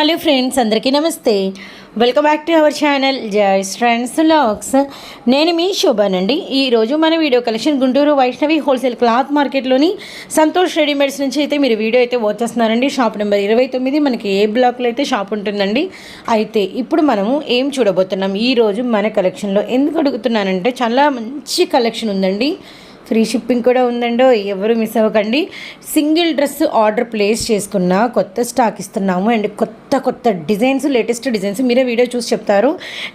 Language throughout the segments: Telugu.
హలో ఫ్రెండ్స్ అందరికీ నమస్తే. Welcome back to our channel Jai friends lakhs నేను మీ శోభానండి ఈరోజు మన video collection Guntur Vaishnavi wholesale cloth మార్కెట్లోని Santosh readymades నుంచి అయితే మీరు వీడియో అయితే వచ్చేస్తున్నారండి షాప్ నెంబర్ ఇరవై తొమ్మిది మనకి ఏ బ్లాక్లో అయితే షాప్ ఉంటుందండి. అయితే ఇప్పుడు మనము ఏం చూడబోతున్నాం? ఈరోజు మన కలెక్షన్లో ఎందుకు అడుగుతున్నానంటే చాలా మంచి కలెక్షన్ ఉందండి. ఫ్రీ షిప్పింగ్ కూడా ఉందండో ఎవరు మిస్ అవ్వకండి. సింగిల్ డ్రెస్ ఆర్డర్ ప్లేస్ చేసుకున్న కొత్త స్టాక్ ఇస్తున్నాము. అండ్ కొత్త కొత్త డిజైన్స్ లేటెస్ట్ డిజైన్స్ మీరే వీడియో చూసి చెప్తారు.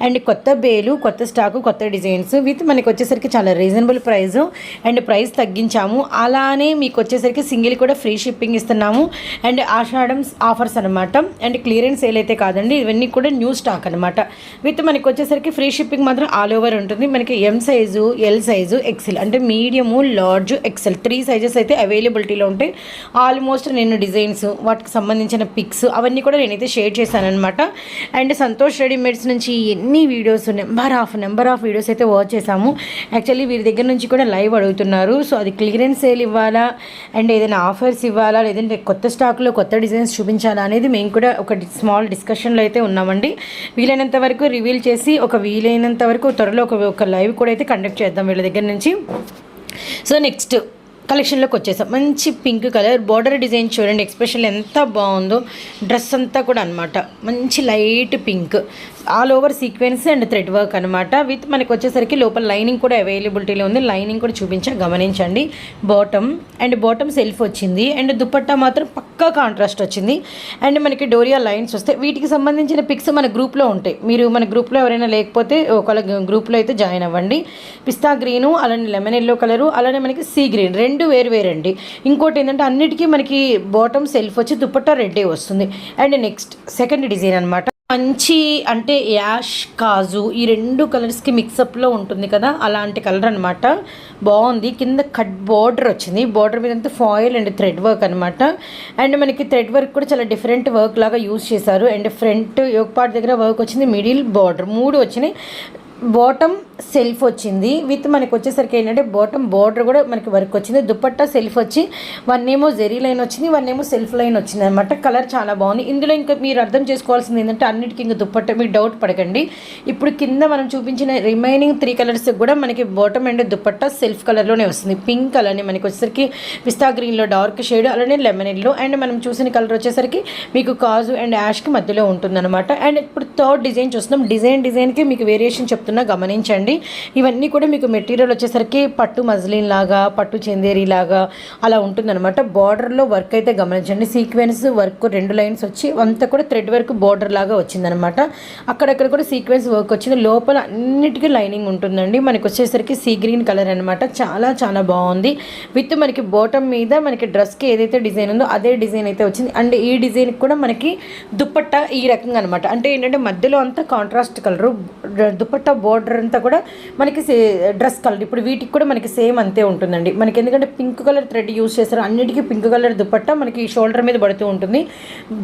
అండ్ కొత్త బేలు కొత్త స్టాకు కొత్త డిజైన్స్ విత్ మనకి వచ్చేసరికి చాలా రీజనబుల్ ప్రైస్. అండ్ ప్రైస్ తగ్గించాము. అలానే మీకు వచ్చేసరికి సింగిల్ కూడా ఫ్రీ షిప్పింగ్ ఇస్తున్నాము. అండ్ ఆషాఢం ఆఫర్స్ అనమాట అండ్ క్లియరెన్స్ ఏలైతే అయితే కాదండి ఇవన్నీ కూడా న్యూ స్టాక్ అనమాట విత్ మనకి వచ్చేసరికి ఫ్రీ షిప్పింగ్ మాత్రం ఆల్ ఓవర్ ఉంటుంది. మనకి M size L size XL అంటే medium medium large XL three sizes అయితే అవైలబిలిటీలో ఉంటాయి. ఆల్మోస్ట్ నేను డిజైన్స్ వాటికి సంబంధించిన పిక్స్ అవన్నీ కూడా నేనైతే షేర్ చేశాను అనమాట అండ్ సంతోష్ రెడీమేడ్స్ నుంచి ఎన్ని videos number of number of videos అయితే వాచ్ చేశాము. యాక్చువల్లీ వీరి దగ్గర నుంచి కూడా లైవ్ అడుగుతున్నారు. సో అది క్లియరెన్స్ సేల్ ఇవ్వాలా? అండ్ ఏదైనా ఆఫర్స్ ఇవ్వాలా? లేదంటే కొత్త స్టాక్లో కొత్త డిజైన్స్ చూపించాలా? అనేది మేము కూడా ఒక స్మాల్ డిస్కషన్లో అయితే ఉన్నామండి. వీలైనంత వరకు రివీల్ చేసి ఒక వీలైనంత వరకు త్వరలో ఒక ఒక లైవ్ కూడా అయితే కండక్ట్ చేద్దాం వీళ్ళ దగ్గర నుంచి. సో నెక్స్ట్ కలెక్షన్లోకి వచ్చేసాం. మంచి పింక్ కలర్ బార్డర్ డిజైన్ చూడండి ఎక్స్ప్రెషన్ ఎంత బాగుందో. డ్రెస్ అంతా కూడా అనమాట మంచి light pink all over sequence and thread work అనమాట విత్ మనకి వచ్చేసరికి లోపల లైనింగ్ కూడా అవైలబిలిటీలో ఉంది. లైనింగ్ కూడా చూపించా గమనించండి. బాటమ్ అండ్ బాటమ్ సెల్ఫ్ వచ్చింది. అండ్ దుపట్టా మాత్రం పక్కా కాంట్రాస్ట్ వచ్చింది. అండ్ మనకి డోరియా లైన్స్ వస్తాయి. వీటికి సంబంధించిన పిక్స్ మన గ్రూప్లో ఉంటాయి. మీరు మన గ్రూప్లో ఎవరైనా లేకపోతే ఒకవేళ గ్రూప్లో అయితే జాయిన్ అవ్వండి. పిస్తా గ్రీను అలానే లెమన్ ఎల్లో కలరు అలానే మనకి సీ గ్రీన్ రెండు రెండు వేరు వేరండి. ఇంకోటి ఏంటంటే అన్నిటికీ మనకి బాటమ్ సెల్ఫ్ వచ్చి దుపట్టా రెడ్డే వస్తుంది. అండ్ నెక్స్ట్ సెకండ్ డిజైన్ అనమాట మంచి అంటే యాష్ కాజు ఈ రెండు కలర్స్కి మిక్సప్లో ఉంటుంది కదా అలాంటి కలర్ అనమాట బాగుంది. కింద కట్ బార్డర్ వచ్చింది. బార్డర్ మీద అంతా ఫాయిల్ అండ్ థ్రెడ్ వర్క్ అనమాట అండ్ మనకి థ్రెడ్ వర్క్ కూడా చాలా డిఫరెంట్ వర్క్ లాగా యూస్ చేశారు. అండ్ ఫ్రంట్ యోగ పార్ట్ దగ్గర వర్క్ వచ్చింది మిడిల్ బార్డర్ మూడు వచ్చినాయి. బాటమ్ సెల్ఫ్ వచ్చింది. విత్ మనకి వచ్చేసరికి ఏంటంటే బాటమ్ బార్డర్ కూడా మనకి వర్క్ వచ్చింది. దుపట్టా సెల్ఫ్ వచ్చి వన్ ఏమో జెరీ లైన్ వచ్చింది వన్ ఏమో సెల్ఫ్ లైన్ వచ్చింది అనమాట కలర్ చాలా బాగుంది. ఇందులో ఇంకా మీరు అర్థం చేసుకోవాల్సింది ఏంటంటే అన్నిటికీ ఇంకా దుప్పట్ట మీరు డౌట్ పడకండి. ఇప్పుడు కింద మనం చూపించిన రిమైనింగ్ త్రీ కలర్స్ కూడా మనకి బాటమ్ అండ్ దుపట్టా సెల్ఫ్ కలర్లోనే వస్తుంది. పింక్ కలర్ని మనకి వచ్చేసరికి పిస్తా గ్రీన్లో డార్క్ షేడ్ అలానే లెమన్ ఎల్లో అండ్ మనం చూసిన కలర్ వచ్చేసరికి మీకు కాజు అండ్ యాష్కి మధ్యలో ఉంటుందన్నమాట. అండ్ ఇప్పుడు థర్డ్ డిజైన్ చూస్తున్నాం. డిజైన్ డిజైన్కి మీకు వేరియేషన్ చెప్తున్నా గమనించండి. ఇవన్నీ కూడా మీకు మెటీరియల్ వచ్చేసరికి పట్టు మజ్లిన్ లాగా పట్టు చెందేరి లాగా అలా ఉంటుందన్నమాట. బార్డర్లో వర్క్ అయితే గమనించండి. సీక్వెన్స్ వర్క్ రెండు లైన్స్ వచ్చి అంతా కూడా థ్రెడ్ వర్క్ బార్డర్ లాగా వచ్చిందనమాట అక్కడక్కడ కూడా సీక్వెన్స్ వర్క్ వచ్చింది. లోపల అన్నిటికీ లైనింగ్ ఉంటుందండి. మనకి వచ్చేసరికి సీ గ్రీన్ కలర్ అనమాట చాలా చాలా బాగుంది. విత్ మనకి బాటమ్ మీద మనకి డ్రెస్కి ఏదైతే డిజైన్ ఉందో అదే డిజైన్ అయితే వచ్చింది. అండ్ ఈ డిజైన్కి కూడా మనకి దుప్పట్ట ఈ రకంగా అనమాట అంటే ఏంటంటే మధ్యలో అంతా కాంట్రాస్ట్ కలరు. దుప్పట్ట బార్డర్ అంతా కూడా మనకి డ్రెస్ కలర్. ఇప్పుడు వీటికి కూడా మనకి సేమ్ అంతే ఉంటుందండి. మనకి ఎందుకంటే పింక్ కలర్ థ్రెడ్ యూస్ చేస్తారు. అన్నిటికీ పింక్ కలర్ దుపట్టా మనకి షోల్డర్ మీద పడుతూ ఉంటుంది.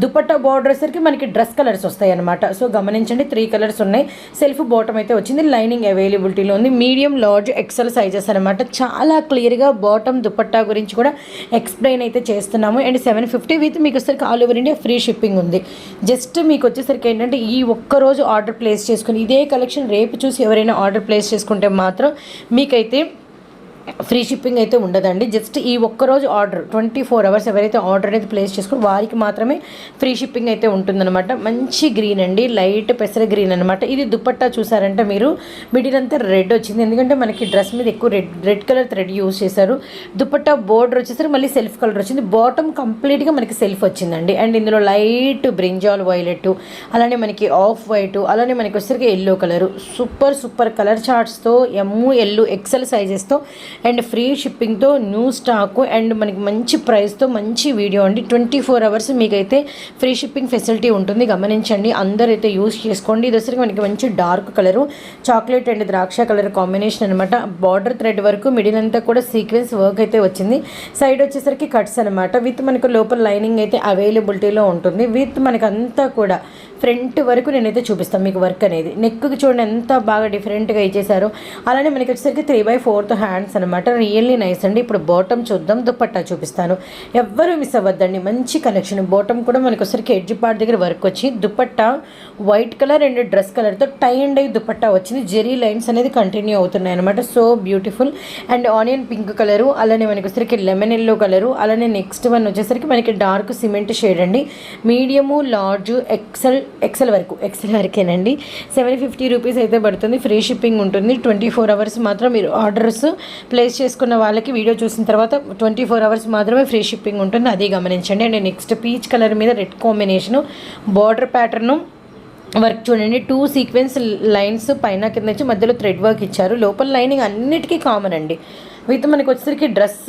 దుపట్టా బార్డర్ వచ్చేసరికి మనకి డ్రెస్ కలర్స్ వస్తాయి అనమాట సో గమనించండి త్రీ కలర్స్ ఉన్నాయి. సెల్ఫ్ బాటమ్ అయితే వచ్చింది. లైనింగ్ అవైలబిలిటీలో ఉంది. మీడియం లార్జ్ ఎక్సెల్ సైజెస్ అనమాట చాలా క్లియర్గా బాటమ్ దుపట్టా గురించి కూడా ఎక్స్ప్లెయిన్ అయితే చేస్తున్నాము. అండ్ సెవెన్ ఫిఫ్టీ విత్ మీకు వచ్చేసరికి all over India free shipping ఉంది. జస్ట్ మీకు వచ్చేసరికి ఏంటంటే ఈ ఒక్క రోజు ఆర్డర్ ప్లేస్ చేసుకుని ఇదే కలెక్షన్ రేపు చూసి ఎవరైనా ఆర్డర్ ప్లేస్ చేసుకుంటే మాత్రం మీకైతే ఫ్రీ షిప్పింగ్ అయితే ఉండదండి. జస్ట్ ఈ ఒక్కరోజు ఆర్డర్ ట్వంటీ ఫోర్ అవర్స్ ఎవరైతే ఆర్డర్ అనేది ప్లేస్ చేసుకుని వారికి మాత్రమే ఫ్రీ షిప్పింగ్ అయితే ఉంటుందన్నమాట. మంచి గ్రీన్ అండి లైట్ పెసర గ్రీన్ అనమాట ఇది దుపట్టా చూసారంటే మీరు మిడిల్ అంతా రెడ్ వచ్చింది. ఎందుకంటే మనకి డ్రెస్ మీద ఎక్కువ red red colour thread use చేశారు. దుపట్టా బోర్డర్ వచ్చేసరికి మళ్ళీ సెల్ఫ్ కలర్ వచ్చింది. బాటమ్ కంప్లీట్గా మనకి సెల్ఫ్ వచ్చిందండి. అండ్ ఇందులో లైట్ బ్రింజాల్ వైలెట్ అలానే మనకి ఆఫ్ వైట్ అలానే మనకి వచ్చేసరికి yellow colour. Super super colour చార్ట్స్తో M L XL సైజెస్తో అండ్ ఫ్రీ షిప్పింగ్తో న్యూ స్టాక్ అండ్ మనకి మంచి ప్రైస్తో మంచి వీడియో అండి. ట్వంటీ ఫోర్ అవర్స్ మీకైతే ఫ్రీ షిప్పింగ్ ఫెసిలిటీ ఉంటుంది. గమనించండి. అందరూ అయితే యూస్ చేసుకోండి. ఇది వచ్చరికి మనకి మంచి డార్క్ కలరు చాక్లెట్ అండ్ ద్రాక్ష కలర్ కాంబినేషన్ అనమాట బార్డర్ థ్రెడ్ వరకు మిడిల్ అంతా కూడా సీక్వెన్స్ వర్క్ అయితే వచ్చింది. సైడ్ వచ్చేసరికి కట్స్ అనమాట విత్ మనకు లోపల లైనింగ్ అయితే అవైలబిలిటీలో ఉంటుంది. విత్ మనకంతా అంతా కూడా ఫ్రంట్ వరకు నేనైతే చూపిస్తాను మీకు వర్క్ అనేది. నెక్కి చూడండి ఎంత బాగా డిఫరెంట్గా ఇచ్చేసారు అలానే మనకి వచ్చేసరికి త్రీ బై ఫోర్త్ హ్యాండ్స్ అనమాట రియల్లీ నైస్ అండి. ఇప్పుడు బాటమ్ చూద్దాం. దుప్పట్టా చూపిస్తాను. ఎవ్వరూ మిస్ అవ్వద్దండి. మంచి కలెక్షన్ బాటమ్ కూడా మనకి వచ్చరికి ఎడ్జ్ పార్ట్ దగ్గర వర్క్ వచ్చి dupatta white colour and dress కలర్తో టై అండ్ అయి దుప్పట్టా వచ్చింది. జెరీ లైన్స్ అనేది కంటిన్యూ అవుతున్నాయి అనమాట so beautiful and onion pink colour అలానే మనకి వచ్చరికి లెమన్ ఎల్లో కలరు అలానే నెక్స్ట్ వన్ వచ్చేసరికి మనకి డార్క్ సిమెంట్ షేడ్ అండి. మీడియము లార్జ్ ఎక్సెల్ ఎక్సెల్ వరకు. ఎక్సెల్ వరకేనండి. సెవెన్ ఫిఫ్టీ రూపీస్ అయితే పడుతుంది. ఫ్రీ షిప్పింగ్ ఉంటుంది. ట్వంటీ ఫోర్ అవర్స్ మాత్రం మీరు ఆర్డర్స్ ప్లేస్ చేసుకున్న వాళ్ళకి వీడియో చూసిన తర్వాత ట్వంటీ ఫోర్ అవర్స్ మాత్రమే ఫ్రీ షిప్పింగ్ ఉంటుంది. అది గమనించండి. అండ్ నెక్స్ట్ పీచ్ కలర్ మీద red combination border pattern work చూడండి. టూ సీక్వెన్స్ లైన్స్ పైన కింద నుంచి మధ్యలో థ్రెడ్ వర్క్ ఇచ్చారు. లోపల లైనింగ్ అన్నిటికీ కామన్ అండి. విత్ మనకి వచ్చేసరికి డ్రెస్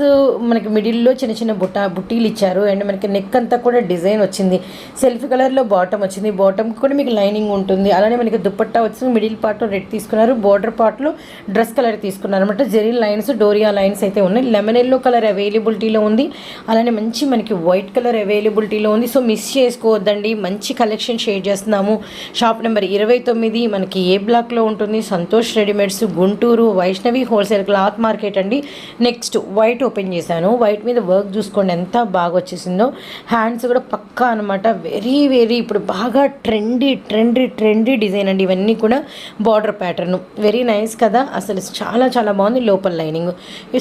మనకి మిడిల్లో చిన్న చిన్న బుట్ట బుట్టీలు ఇచ్చారు. అండ్ మనకి నెక్ అంతా కూడా డిజైన్ వచ్చింది. సెల్ఫ్ కలర్లో బాటమ్ వచ్చింది. బాటమ్ కూడా మీకు లైనింగ్ ఉంటుంది. అలానే మనకి దుప్పట్టా వచ్చి మిడిల్ పార్ట్లో రెడ్ తీసుకున్నారు. బార్డర్ పార్ట్లో డ్రెస్ కలర్ తీసుకున్నారు. అనమాట జెరీ లైన్స్ డోరియా లైన్స్ అయితే ఉన్నాయి. లెమన్ ఎల్లో కలర్ అవైలబిలిటీలో ఉంది. అలానే మంచి మనకి వైట్ కలర్ అవైలబిలిటీలో ఉంది. సో మిస్ చేసుకోవద్దండి. మంచి కలెక్షన్ షేర్ చేస్తున్నాము. షాప్ నెంబర్ ఇరవై తొమ్మిది మనకి ఏ బ్లాక్లో ఉంటుంది? Santosh readymades Guntur Vaishnavi wholesale cloth market అండి. నెక్స్ట్ వైట్ ఓపెన్ చేశాను. వైట్ మీద వర్క్ చూసుకోండి ఎంత బాగా వచ్చేసిందో. హ్యాండ్స్ కూడా పక్కా అనమాట వెరీ వెరీ ఇప్పుడు బాగా ట్రెండీ ట్రెండీ ట్రెండీ డిజైన్ అండి ఇవన్నీ కూడా బార్డర్ ప్యాటర్న్. వెరీ నైస్ కదా. అసలు చాలా చాలా బాగుంది లోపల లైనింగ్.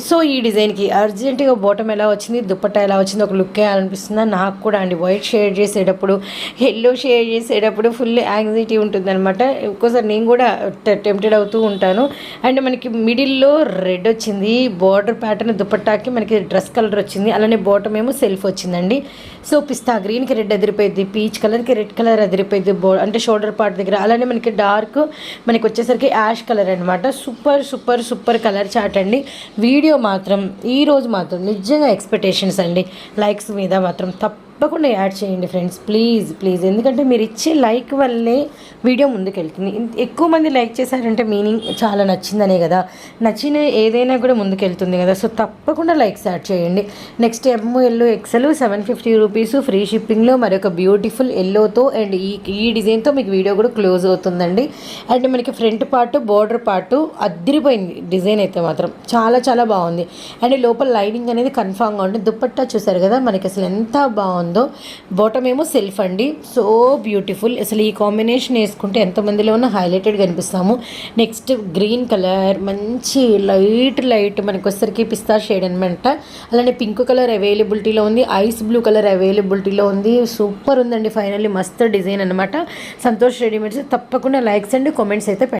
సో ఈ డిజైన్కి అర్జెంటుగా బాటమ్ ఎలా వచ్చింది దుప్పట్టా ఎలా వచ్చింది ఒక లుక్ వేయాలనిపిస్తుందా నాకు కూడా అండి వైట్ షేర్ చేసేటప్పుడు ఎల్లో షేర్ చేసేటప్పుడు ఫుల్ యాంగ్జైటీ ఉంటుందన్నమాట. ఒక్కోసారి నేను కూడా టెంప్టెడ్ అవుతూ ఉంటాను. అండ్ మనకి మిడిల్లో రెడ్ వచ్చింది బార్డర్ ప్యాటర్న్ దుపట్టాకి మనకి డ్రెస్ కలర్ వచ్చింది. అలానే బాటమ్ ఏమో సెల్ఫ్ వచ్చిందండి. సో పిస్తా గ్రీన్కి రెడ్ అదిరిపోయింది పీచ్ కలర్కి రెడ్ కలర్ అదిరిపోయింది బో అంటే షోల్డర్ పార్ట్ దగ్గర. అలానే మనకి డార్క్ మనకి వచ్చేసరికి యాష్ కలర్ అనమాట super super super colour chart అండి. వీడియో మాత్రం ఈ రోజు మాత్రం నిజంగా ఎక్స్పెక్టేషన్స్ అండి. లైక్స్ మీద మాత్రం తప్ప తప్పకుండా యాడ్ చేయండి ఫ్రెండ్స్. Please please. ఎందుకంటే మీరు ఇచ్చే లైక్ వల్లే వీడియో ముందుకెళ్తుంది. ఎక్కువ మంది లైక్ చేశారంటే మీనింగ్ చాలా నచ్చిందనే కదా. నచ్చిన ఏదైనా కూడా ముందుకెళ్తుంది కదా. సో తప్పకుండా లైక్స్ యాడ్ చేయండి. Next M yellow XL seven fifty rupees free షిప్పింగ్లో మరొక బ్యూటిఫుల్ ఎల్లోతో అండ్ ఈ ఈ డిజైన్తో మీకు వీడియో కూడా క్లోజ్ అవుతుందండి. అండ్ మనకి ఫ్రంట్ పార్ట్ బోర్డర్ పార్ట్ అద్దరిపోయింది డిజైన్ అయితే మాత్రం. చాలా చాలా బాగుంది. అండ్ లోపల లైనింగ్ అనేది కన్ఫామ్గా ఉంటుంది. దుప్పట్టా చూసారు కదా? మనకి అసలు ఎంత బాగుంది. బాటమ్ ఏమో సెల్ఫ్ అండి. సో బ్యూటిఫుల్ అసలు ఈ కాంబినేషన్ వేసుకుంటే ఎంతమందిలో ఉన్న హైలైటెడ్ కనిపిస్తాము. నెక్స్ట్ గ్రీన్ కలర్ మంచి లైట్ లైట్ మనకి వచ్చరికి పిస్తా షేడ్ అనమాట అలానే పింక్ కలర్ అవైలబిలిటీలో ఉంది. ఐస్ బ్లూ కలర్ అవైలబిలిటీలో ఉంది. సూపర్ ఉందండి ఫైనల్లీ మస్తు డిజైన్ అనమాట సంతోష్ రెడీమేడ్స్ తప్పకుండా లైక్స్ అండ్ కామెంట్స్ అయితే